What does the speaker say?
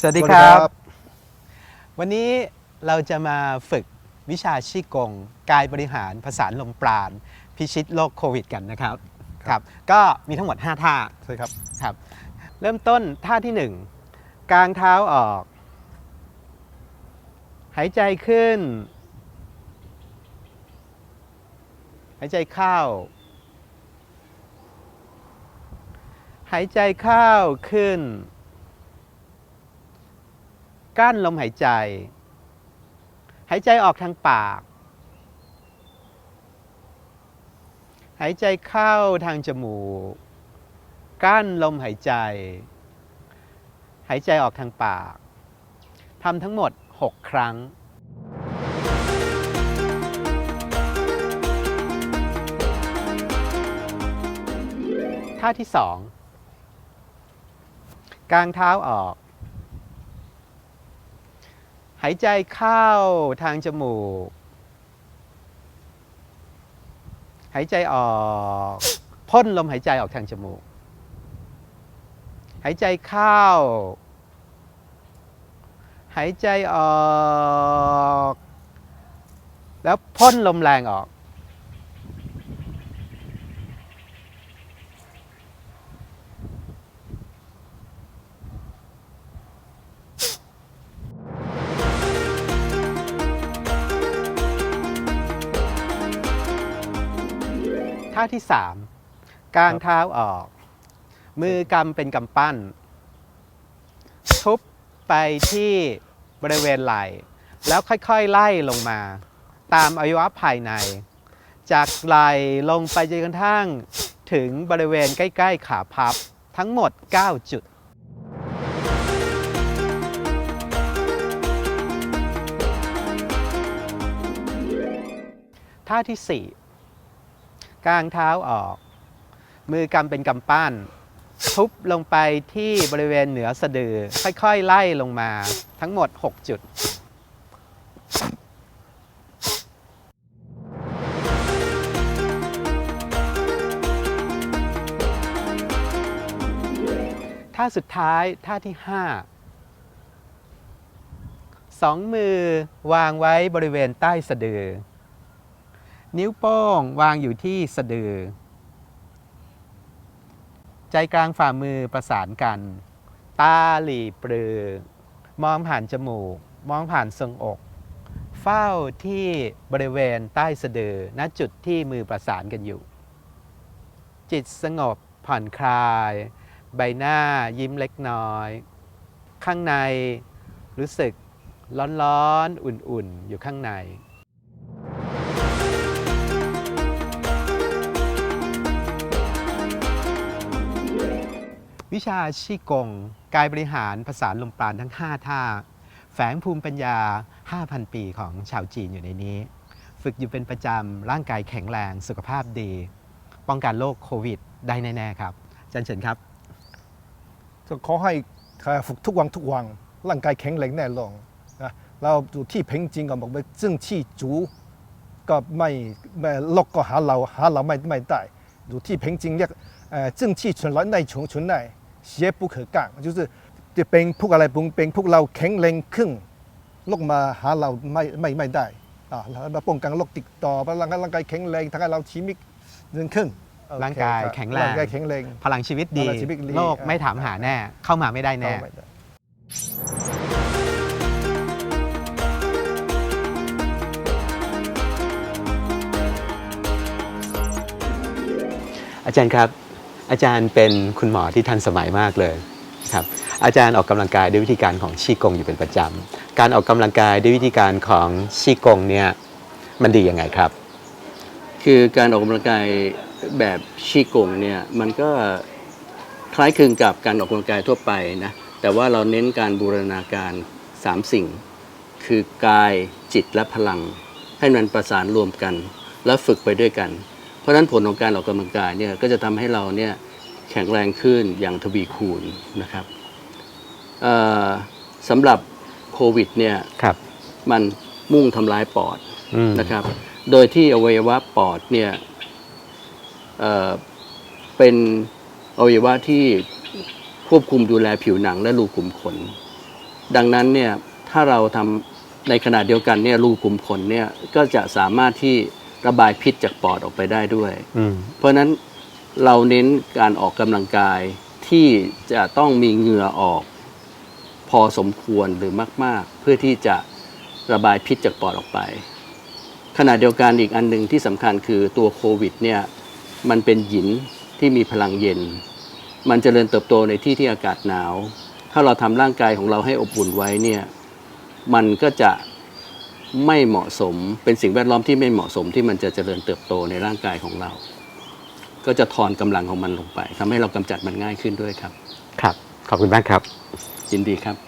สวัสดีครับ วันนี้เราจะมาฝึกวิชาชีกง กายบริหารภาษานลมปราณ พิชิตโรคโควิดกันนะครับครับ ก็มีทั้งหมด 5 ท่าใช่ครับครับ เริ่มต้นท่าที่ 1 กางเท้าออก หายใจขึ้น หายใจเข้า หายใจเข้าขึ้น กั้นลมหายใจ หายใจออกทางปาก หายใจเข้าทางจมูก กั้นลมหายใจ หายใจออกทางปากทำทั้งหมด 6 ครั้งท่าที่ 2 กางเท้าออก หายใจเข้าทางจมูก หายใจออกพ่นลมหายใจออกทางจมูก หายใจเข้า หายใจออก แล้วพ่นลมแรงออก ท่าที่3กางเท้าออก มือกำเป็นกำปั้น ทุบไปที่บริเวณไหล่ แล้วค่อยๆไล่ลงมา ตามอวัยวะภายใน จากไหล่ลงไปจนกระทั่งถึงบริเวณใกล้ๆขาพับทั้งหมด 9 จุดท่าที่4 กางเท้าออก มือกำเป็นกำปั้น ทุบลงไปที่บริเวณเหนือสะดือ ค่อยๆ ไล่ลงมาทั้งหมด 6 จุดท่าสุดท้ายท่าที่ 5 สองมือวางไว้บริเวณใต้สะดือ นิ้วโป้งวางอยู่ที่สะดือ ใจกลางฝ่ามือประสานกัน ตาหลีปรือ มองผ่านจมูก มองผ่านทรงอก เฝ้าที่บริเวณใต้สะดือณจุดที่มือประสานกันอยู่ จิตสงบผ่อนคลาย ใบหน้ายิ้มเล็กน้อย ข้างในรู้สึกร้อนๆ อุ่นๆ อยู่ข้างใน วิชาชีกง กายบริหารภาษาลมปราณทั้ง 5 ท่า แฝงภูมิปัญญา 5,000 ปีของชาวจีนอยู่ในนี้ ฝึกอยู่เป็นประจำ ร่างกายแข็งแรง สุขภาพดี ป้องกันโรคโควิด ได้แน่ ๆ ครับอาจารย์เฉินครับขอให้ฝึกทุกวันทุกวัน ร่างกายแข็งแรงแน่นอนนะเราอยู่ที่เพ่งจริงก็บอกว่าจึงที่จูก็ไม่ไม่ลกก็หาเราหาเราไม่ไม่ได้อยู่ที่เพ่งจริงเรียกเอ่อจึงที่ชนร้อยในชงชนใน พวกอะไรบุงเป็นพวกเราแข็งแรงขึ้นโรคมาหาเราไม่ไม่ไม่ได้อ่าแล้วมาป้องกันโรคติดต่อร่างกายร่างกายแข็งแรงทำให้เราชีวิตเดินขึ้นโอเคร่างกายครับแข็งแรงร่างกายแข็งแรงพลังชีวิตดีพลังชีวิตดีโลกไม่ถามหาแน่ เข้ามาไม่ได้แน่เข้าไม่ได้อาจารย์ครับ อาจารย์เป็นคุณหมอที่ทันสมัยมากเลยครับอาจารย์ออกกำลังกายด้วยวิธีการของชีกงอยู่เป็นประจำ การออกกำลังกายด้วยวิธีการของชีกงเนี่ยมันดียังไงครับ คือการออกกำลังกายแบบชีกงเนี่ยมันก็คล้ายคลึงกับการออกกำลังกายทั่วไปนะแต่ว่าเราเน้นการบูรณาการ 3 สิ่ง คือกายจิตและพลัง ให้มันประสานรวมกัน แล้วฝึกไปด้วยกัน ราะฉะนั้นผลของการออกกำลังกายเนี่ยก็จะทำให้เราเนี่ยแข็งแรงขึ้นอย่างทวีคูณนะครับเอ่อสำหรับโควิดเนี่ยครับมันมุ่งทำลายปอดอืมนะครับ โดยที่อวัยวะปอดเนี่ยเอ่อเป็นอวัยวะที่ควบคุมดูแลผิวหนังและรูขุมขน ดังนั้นเนี่ยถ้าเราทำในขณะเดียวกันเนี่ยรูขุมขนเนี่ยก็จะสามารถที่ ระบายพิษจากปอดออกไปได้ด้วยอืมเพราะฉะนั้นเราเน้นการออกกำลังกายที่จะต้องมีเหงื่อออกพอสมควรหรือมาก ๆ เพื่อที่จะระบายพิษจากปอดออกไป ขณะเดียวกันอีกอันหนึ่งที่สำคัญคือตัวโควิดเนี่ยมันเป็นหยินที่มีพลังเย็น มันจเจริญเติบโตในที่ที่อากาศหนาว ถ้าเราทำร่างกายของเราให้อบอุ่นไว้เนี่ยมันก็จะ ไม่เหมาะสม เป็นสิ่งแวดล้อมที่ไม่เหมาะสมที่มันจะเจริญเติบโตในร่างกายของเรา ก็จะทอนกำลังของมันลงไปทำให้เรากำจัดมันง่ายขึ้นด้วยครับ ครับ ขอบคุณมากครับยินดีครับ